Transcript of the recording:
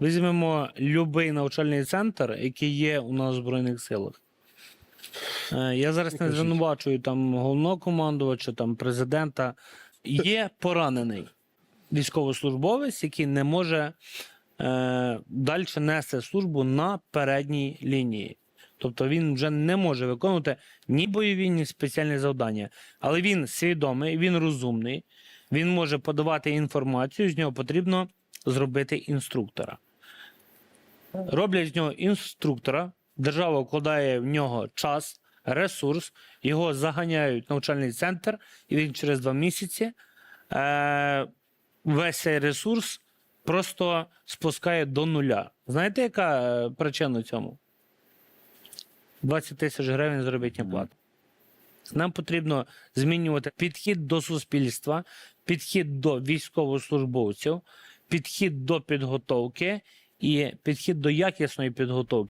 Візьмемо будь-який навчальний центр, який є у нас в Збройних силах. Е, Я зараз не звинувачую там головнокомандувача, там президента. Є поранений військовослужбовець, який не може е, далі нести службу на передній лінії. Тобто він вже не може виконувати ні бойові, ні спеціальні завдання. Але він свідомий, він розумний, він може подавати інформацію, з нього потрібно зробити інструктора. Роблять з нього інструктора, держава вкладає в нього час, ресурс, його заганяють в навчальний центр, і він через два місяці е, весь цей ресурс просто спускає до нуля. Знаєте, яка е, причина цьому? 20 тисяч гривень заробітня плата. Нам потрібно змінювати підхід до суспільства, підхід до військовослужбовців, підхід до підготовки і підхід до якісної підготовки.